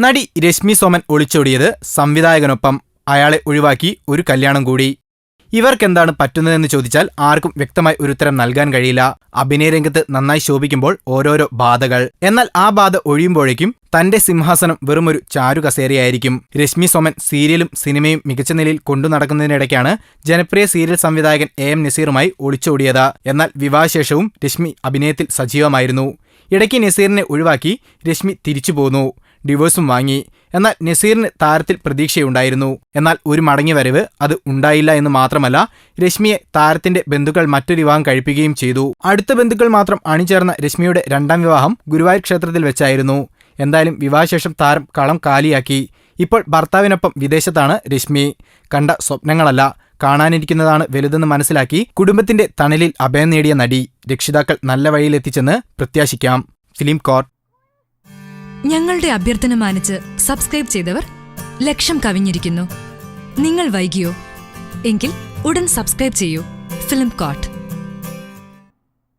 നടി രശ്മി സോമൻ ഒളിച്ചോടിയത് സംവിധായകനൊപ്പം അയാളെ ഒഴിവാക്കി ഒരു കല്യാണം കൂടി. ഇവർക്കെന്താണ് പറ്റുന്നതെന്ന് ചോദിച്ചാൽ ആർക്കും വ്യക്തമായി ഒരു ഉത്തരം നൽകാൻ കഴിയില്ല. അഭിനയ രംഗത്ത് നന്നായി ശോഭിക്കുമ്പോൾ ഓരോരോ ബാധകൾ. എന്നാൽ ആ ബാധ ഒഴിയുമ്പോഴേക്കും തന്റെ സിംഹാസനം വെറുമൊരു ചാരു കസേരയായിരിക്കും രശ്മി സോമൻ സീരിയലും സിനിമയും മികച്ച നിലയിൽ കൊണ്ടു നടക്കുന്നതിനിടയ്ക്കാണ് ജനപ്രിയ സീരിയൽ സംവിധായകൻ എ എം നസീറുമായി ഒളിച്ചോടിയത്. എന്നാൽ വിവാഹശേഷവും രശ്മി അഭിനയത്തിൽ സജീവമായിരുന്നു. ഇടയ്ക്ക് നസീറിനെ ഒഴിവാക്കി രശ്മി തിരിച്ചു പോന്നു. ഡിവോഴ്സും വാങ്ങി. എന്നാൽ നസീറിന് താരത്തിൽ പ്രതീക്ഷയുണ്ടായിരുന്നു. എന്നാൽ ഒരു മടങ്ങി വരവ് അത് ഉണ്ടായില്ല എന്ന് മാത്രമല്ല രശ്മിയെ താരത്തിന്റെ ബന്ധുക്കൾ മറ്റൊരു വിവാഹം കഴിപ്പിക്കുകയും ചെയ്തു. അടുത്ത ബന്ധുക്കൾ മാത്രം അണിചേർന്ന രശ്മിയുടെ രണ്ടാം വിവാഹം ഗുരുവായൂർ ക്ഷേത്രത്തിൽ വെച്ചായിരുന്നു. എന്തായാലും വിവാഹശേഷം താരം കളം കാലിയാക്കി. ഇപ്പോൾ ഭർത്താവിനൊപ്പം വിദേശത്താണ് രശ്മി. കണ്ട സ്വപ്നങ്ങളല്ല. കാണാനിരിക്കുന്നതാണ് വലുതെന്ന് മനസ്സിലാക്കി കുടുംബത്തിന്റെ തണലിൽ അഭയം നേടിയ നടി രക്ഷിതാക്കൾ നല്ല വഴിയിലെത്തിച്ചെന്ന് പ്രത്യാശിക്കാം. ഫിലിം കോർ ഞങ്ങളുടെ അഭ്യർത്ഥന മാനിച്ച് സബ്സ്ക്രൈബ് ചെയ്തവർ ലക്ഷം കവിഞ്ഞിരിക്കുന്നു. നിങ്ങൾ വൈകിയോ? എങ്കിൽ ഉടൻ സബ്സ്ക്രൈബ് ചെയ്യൂ. Film coat